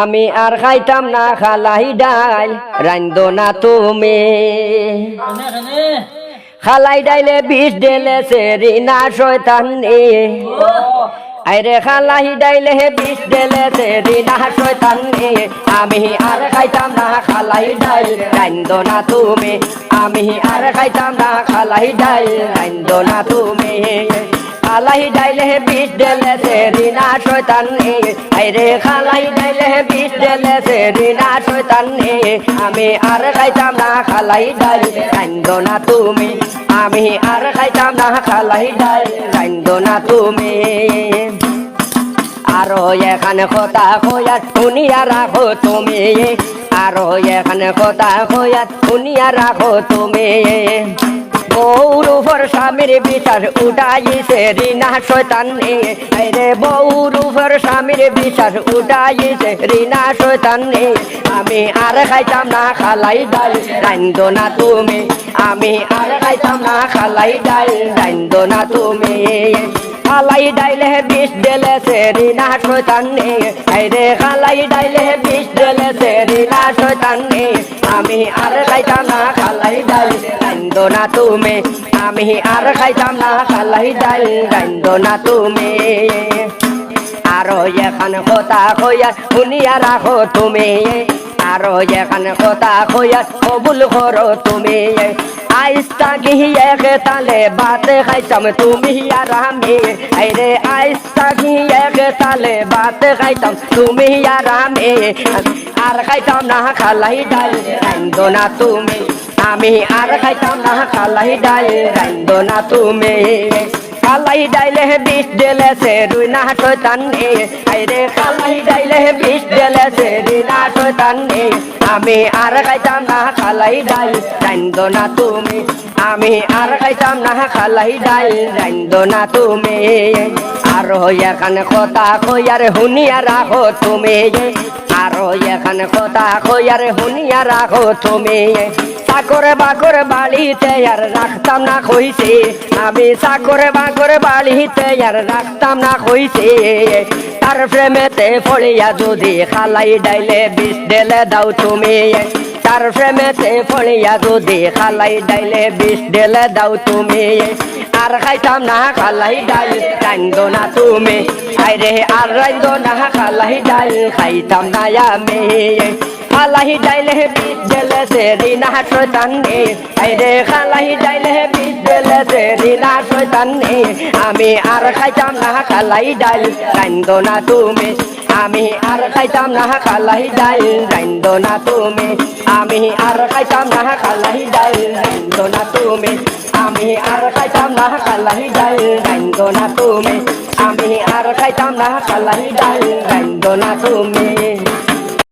আমি আর খাইতাম না খালাই ডাল রাইন্দ না তুমি। খালাই ডাইলে বিষ ডেলে সেরি না শয়তান। আরে খালাই ডাইলে হে বিষ ডেলে সেরি না শয়তান। আমি আর খাইতাম না খালাই ডাল রাইন্দ না তুমি। আমি আর খাইতাম না খালাই ডাল রাইন্দ না তুমি। খালাই ডাইলে বিষ ডেলে সেরি না শয়তান আরে খালাই ডাইলে বিষ ডেলে সেরি না শয়তান আমি আর খাইতাম না খালাই ডাল রাইন্দ না তুমি। আমি আর খাইতাম না খালাই ডাল রাইন্দ না তুমি। আরও এখানে কথা কয়া শুনিয়া রাখো তুমি। আরও এখানে কথা কয়া শুনিয়া রাখো তুমি। বৌর উপর স্বামীর বিচার উঠাইছে রিনা শৈতান রে বৌর উপর স্বামীর বিচার উঠাইছে রিনা শৈতান আমি আর খাইতাম না খালাই ডাল, রাইন্দ না তুমি। আমি আর খাইতাম না খালাই ডাল, রাইন্দ না তুমি। খালাই ডাইলে বিষ ডেলে সেরি না শয়তান রে খালাই ডাইলে বিষ ডেলে সেরি না শয়তান আমি আর খাইতাম না খালাই ডাল রাইন্দ না তুমি। আমি আর খাইতাম না খালাই ডাল রাইন্দ না তুমি। আরও এখানে কথা কইয়া শুনিয়া রাখো তুমি। আরও এখানে কথা কইয়া কবুল করো তুমি। আইসটা গিয়ে তালে বাতে খাইতাম তুমি আর আমি। আরে আইসটা গিয়ে তালে বাতে খাইতাম তুমি আর আমি। আর খাইতাম না খালাই ডাল, রাইন্দ না তুমি। আমি আর খাইতাম না খালাই ডাল, রাইন্দ না তুমি। খালাই ডাইলে বিষ ডেলে সে রুই না শয়তান আইরে খালাই ডাইলে বিষ ডেলে সে রুই না শয়তান আমি আর খাইতাম না খালাই ডাল রাইন্দ না তুমি। আমি আর খাইতাম না খালাই ডাল রাইন্দ না তুমি। আর এখানে কথা কইয়ারে শুনিয়া রাখো তুমি। আরও এখানে কথা কইয়ারে শুনিয়া রাখো তুমি। চাকরে বাকরে বাড়িতে আর রাখতাম না কইছে। আমি চাকরে বাকরে বাড়িতে আর রাখতাম না কইছে। তার প্রেমেতে পড়িয়া যদি খালাই ডাইলে বিষ ডেলে দাও তুমি। তার প্রেমেতে পড়িয়া যদি খালাই ডাইলে বিষ ডেলে দাও তুমি। আর খাইতাম না খালাই ডাল রাইন্দ না তুমি। আইরে, আর রাইন্দ না খালাই ডাল খাইতাম না আমি। খালাই ডাইলে বিষ ডেলে সেরি না শয়তান আইরে, খালাই ডাইলে বিষ শয়তান আমি আর খাইতাম না খালাই ডাল রাইন্দ না তুমি। আমি আর খাইতাম না খালাই ডাল রাইন্দ না তুমি। আমি আর খাইতাম না খালাই ডাল রাইন্দ না তুমি। আমি আর খাইতাম না খালাই ডাল রাইন্দ না তুমি। আমি আর খাইতাম না খালাই ডাল রাইন্দ না তুমি।